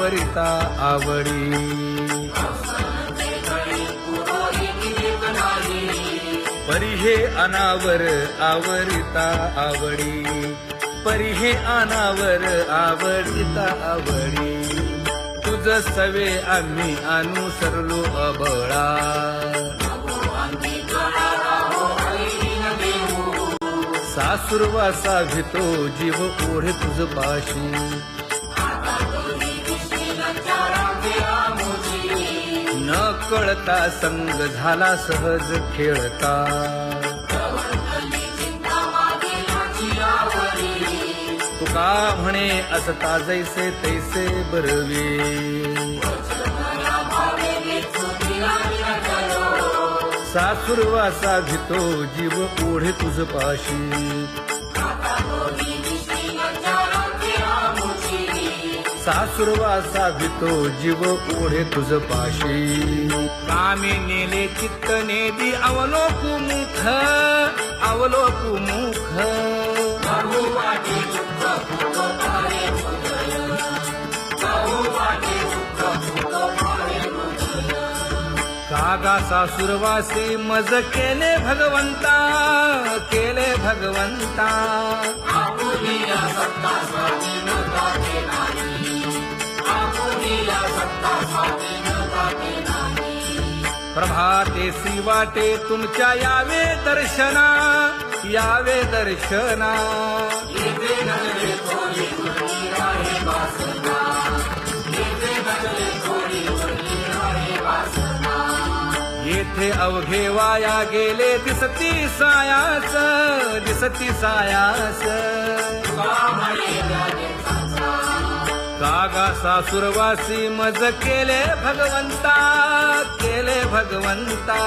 वरिता आवडी परी हे अनावर आवरिता आवडी परिहे अनावर आवडिता आवडी तुझ सवे आम्ही अनुसरलो अबळा। सासुरवासा घेतो जीव ओढे तुझ पाशी। न कळता संग झाला सहज खेळता. तुका म्हणे असता जैसे तैसे बरवे. सासुरवासा भितो जीव ओढे तुझ पाशी. सासुरवासा भितो जीव ओढे तुझ पाशी. कामी नेले चित्त नेदी अवलोकु मुख अवलोकु मुख. कागा सासुरवासी मज केले भगवंता केले भगवंता. प्रभाते सी वाटे तुमच्या यावे दर्शना यावे दर्शना. येथे अवघे वाया गेले दिसती सायास दिसती सायास. कागा सासुरवासी मज केले भगवंता केले भगवंता.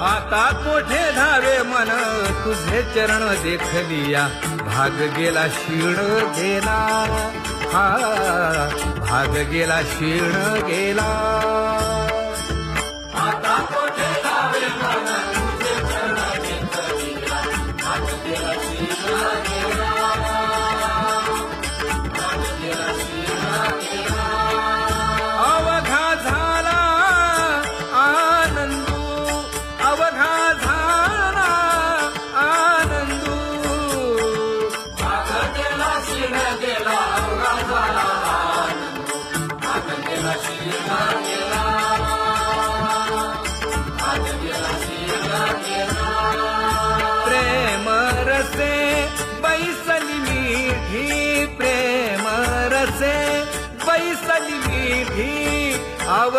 आता कोठे धावे मन तुझे चरण देखलिया. भाग गेला शिण गेला. हा भाग गेला शिण गेला.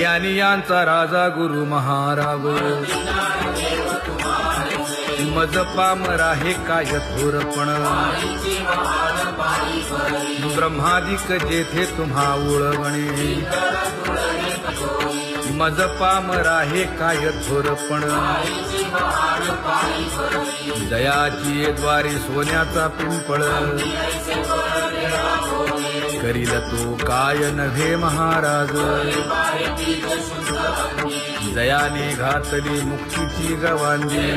ज्ञानियांचा राजा गुरु महाराव मज पामरा हे काय थोरपण ब्रह्मादिक जेथे तुम्हा ओळवणे मज पामरा हे काय थोरपण दयाची द्वारी सोन्याचा पिंपळ. करील तो काय नव्हे महाराज? दयाने घातली मुक्तीची गवांदी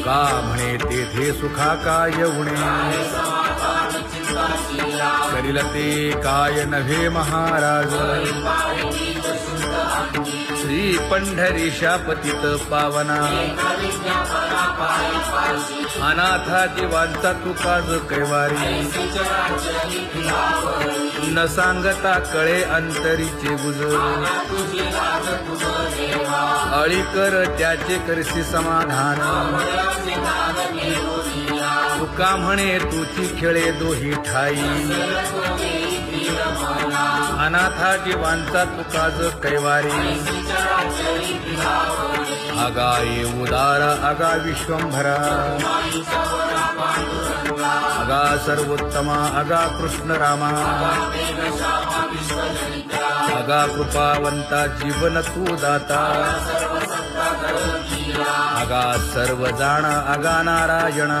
का म्हणे तेथे सुखा काय उणे? करील ते काय नव्हे महाराज? श्री पंढरी शापतित पावना. अनाथा जीवांचा तुकाज कैवारी. न सांगता कळे अंतरीचे गुज अळी कर त्याचे करसी समाधान. तुका म्हणे तुची खेळे दोही ठाई. अनाथा जीवांचा तुकाज कैवारी. अगा ये उदार अगा विश्वंभरा. अगा सर्वोत्तमा अगा कृष्ण रामा अगा कृपावंता जीवन तू दाता अगा सर्व जाणा अगा नारायणा.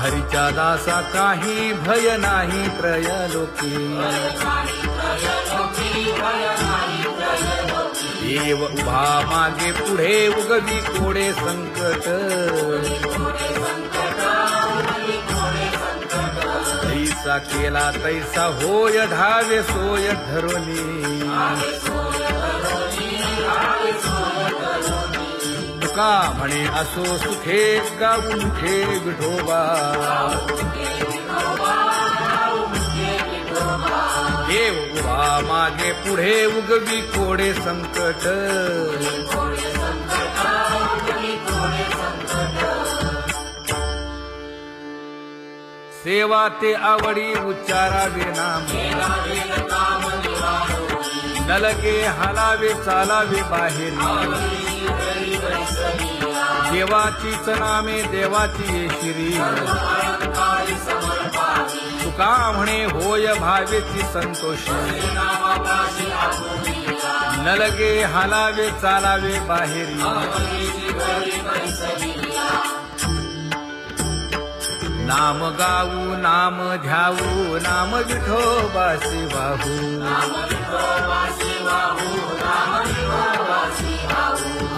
हरीच्या दासा काही भय नाही त्रयलोकी देव उभा मागे पुढे उगवी कोडे संकट. तैसा केला तैसा होय धावे सोय धरुनी तुका म्हणे असो सुखे गाऊन ठे विठोबा। देव उभा मागे पुढे उगवी कोडे संकट। सेवा ते आवडी उच्चारावे नाम। नलगे हालावे चालावे बाहेर। देवाचीच नामे देवाची येशिरी तुका म्हणे होय भावेची संतोषी. नलगे हालावे चालावे बाहेरी. नाम गाऊ नाम ध्याऊ नाम विठोबासी वाहू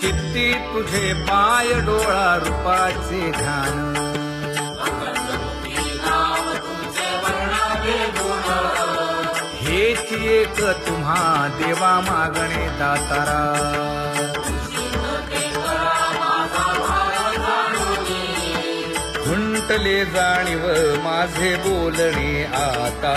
किती तुझे पाय डोळा रूपाचे ध्यान. हेच एक तुम्हा देवा मागणे दातारा. खुंटले जाणीव माझे बोलणे आता.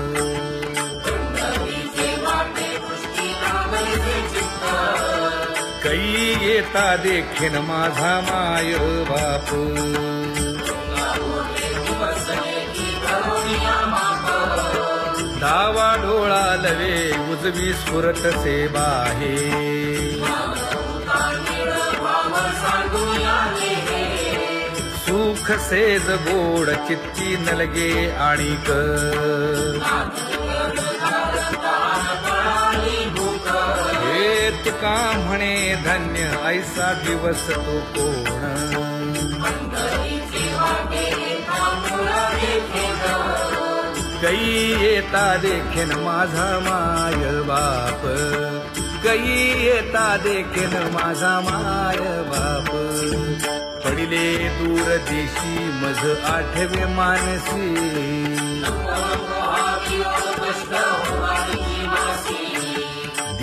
कई येता देखीन माझा माय बाप. दावा डोळा लवे उजवी स्फुरत से बाहे सुख सेज गोड चित्ती नलगे आणिक. हे का म्हणे धन्य ऐसा दिवस तो कोण? कई येता देखेन माझा माय बाप. कई येता देखेन माझा माय बाप. पडिले दूर देशी मज आठवे मानसी.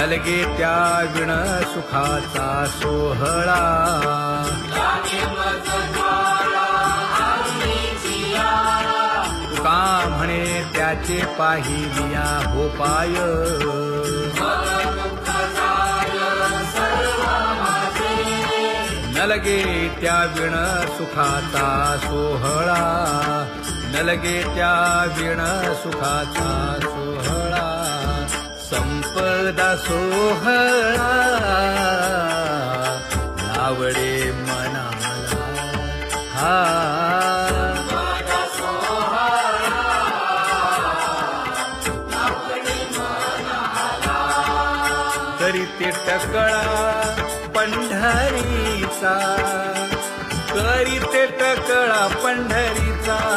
नलगे त्या विण सुखाचा सोहळा. का म्हणे त्याचे पाहिलिया हो पाय. नलगे त्या विण सुखाचा सोहळा. नलगे त्या विण सुखाचा पदा सोहळा. आवडे मनाला. हा. करीते टकळा पंढरीचा. करीते टकळा पंढरीचा.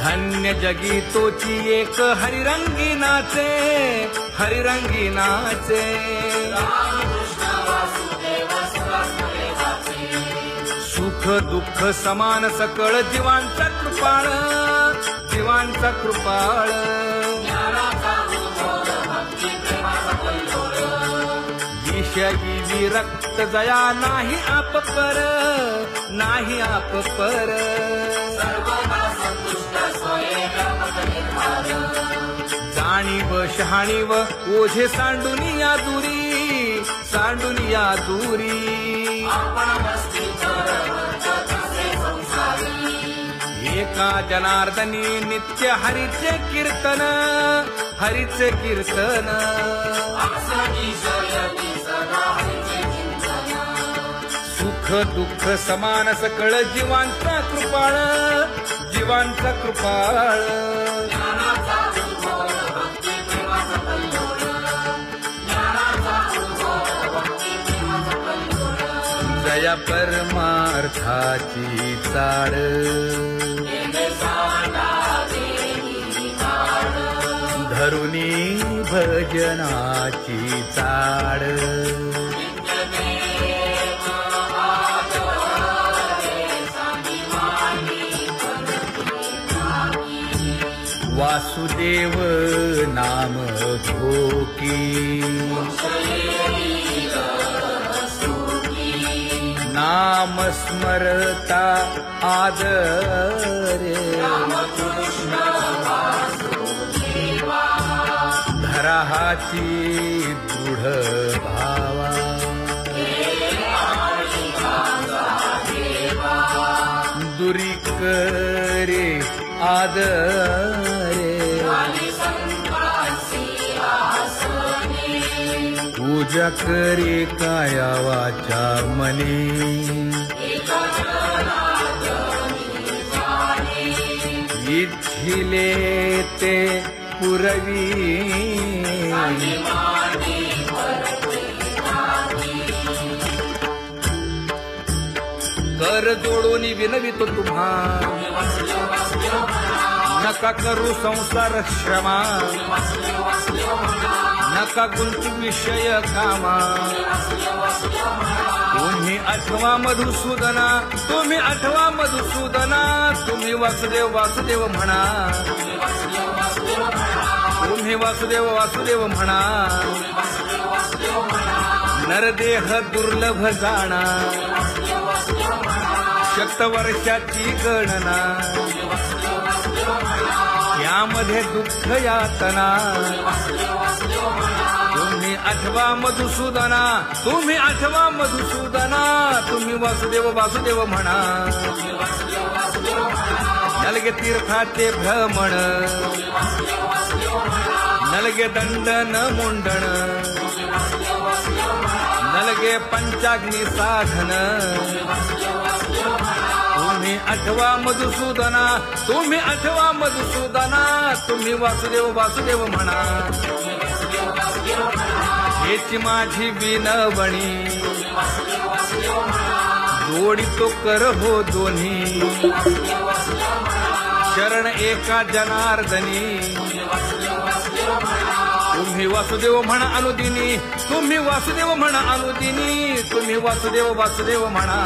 धन्य जगी तोची एक हरिरंगी नाचे हरिरंगी नाचे सुख दुःख समान सकळ जीवांचा कृपाळ. शिवांचा कृपाळ. विषयी विरक्त जया नाही आप पर नाही आप पर. जाणीव शहाणीव ओझे सांडून या दुरी सांडून या दुरी. एका जनार्दनी नित्य हरीचे कीर्तन हरीचे कीर्तन. सुख दुःख समान सकळ जीवांचा कृपाळ जीवांचा कृपाळ. जया परमार्थाची चाड धरुनी भजनाची चाड वासुदेव नाम धोकी नाम स्मरता आदरे. धराहाची दृढ भावा. दुरीकरे आदरे. पूजा करे काया वाचा मने इच्छिले ते पुरवी। कर जोडून विनवितो तुम्हा। नका करू संसार श्रमा नका गुंतू विषय कामा। तुम्ही आठवा मधुसूदना तुम्ही आठवा मधुसूदना तुम्ही वासुदेव वासुदेव म्हणा। तुम्ही वासुदेव वासुदेव म्हणा. नरदेह दुर्लभ जाणा. शतवर्षाची गणना. यामध्ये दुःख यातना. तुम्ही आठवा मधुसूदना. तुम्ही आठवा मधुसूदना. तुम्ही वासुदेव वासुदेव म्हणा. नलगे तीर्थाचे भ्रमण नलगे दंडन मुंडण नलगे पंचाग्नी साधन तुम्ही आठवा मधुसूदना तुम्ही आठवा मधुसूदना तुम्ही वासुदेव वासुदेव म्हणा हेची माझी विनवणी जोडी तो कर हो दोन्ही शरण एका जनार्दनी. तुम्ही वासुदेव म्हणा अनुदिनी तुम्ही वासुदेव म्हणा अनुदिनी तुम्ही वासुदेव वासुदेव म्हणा.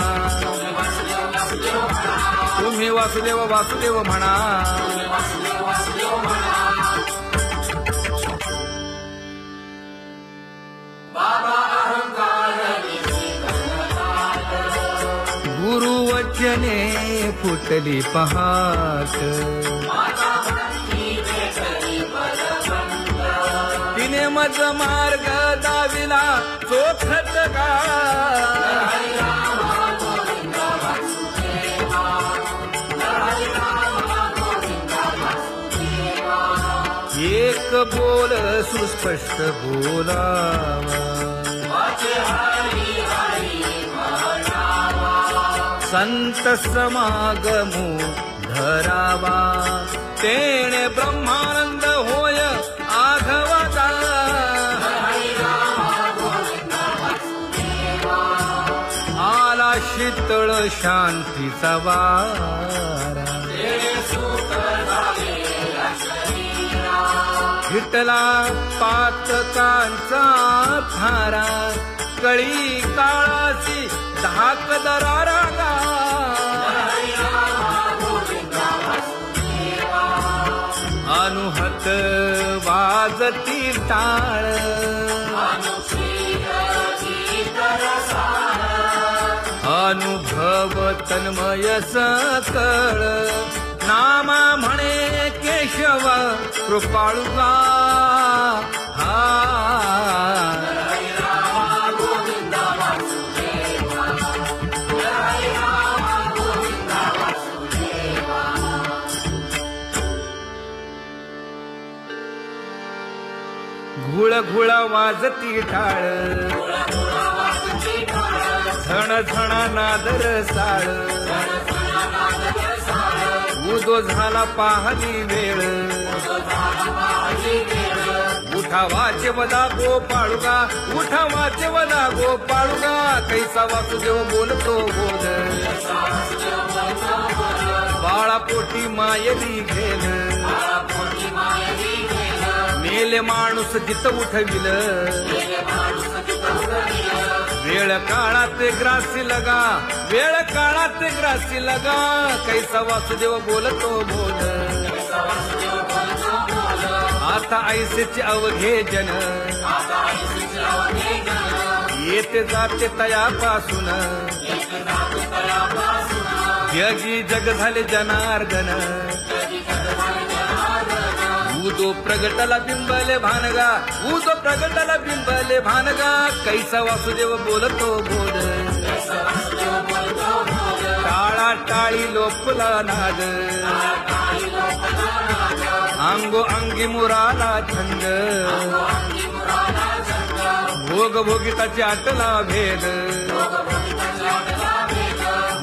तुम्ही वासुदेव वासुदेव म्हणा. गुरुवचने फुटली पहाट. तिने मज मार्ग दाविला चोखत का? एक बोल सुस्पष्ट बोलावा. संत समागमू धरावा. तेणे ब्रह्मानंद होय आघवता. आला शीतळ शांतीचा वारा. हिटला पातकांचा थारा. कळी काळाची धाक दरारा अनुहत वाजती टाळ अनुभव तन्मय सकळ। नामा म्हणे केशव कृपाळुगा। हा। घुळ वाजती ढाळ. झण झणा नादर साळ. उदो झाला पाहणी वेळ. उठा वाचे वदा गो पाळुगा उठा वाचे वदा गो पाळुगा कैसा वासुदेव बोलतो बोल बाळापोटी मायली घेल मेले माणूस जित उठविल. वेळ काळात ग्रासी लगा वेळ काळात ग्रासी लगा. कैसा वासुदेव बोलतो बोल. आता ऐसेचे अवघे जन येते जाते तयापासून. जगी जग झाले जनार्दन. उदो प्रगटला बिंबले भानगा उदो प्रगटला बिंबले भानगा कैसा वासुदेव बोलतो बोल टाळा टाळी लोपला नाद. अंगो अंगी मुराला छंद. भोग भोगिताची आटला भेद.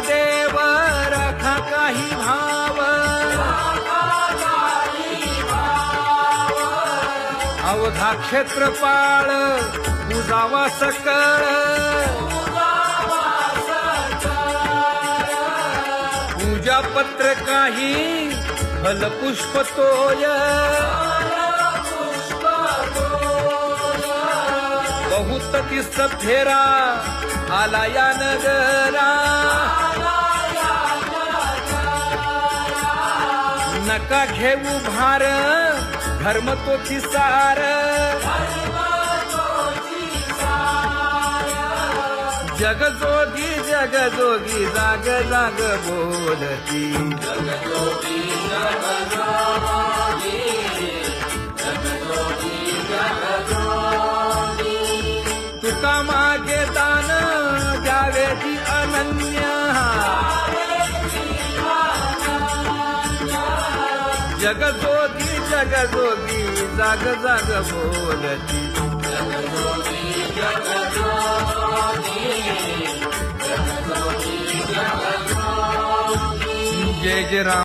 देव राखा काही भाव. क्षेत्रपाळ उजावा सकळ. पूजापत्र काही फलपुष्प तोय. बहुत तिस फेरा आला या नगरा. नका घेऊ भार धर्म तो सार. जग जोगी जाग जाग बोलती. तुका मागे दान द्यावे ती अनन्य. जगजोगी जगजोगी जाग जाग बोलती. जय जय राम.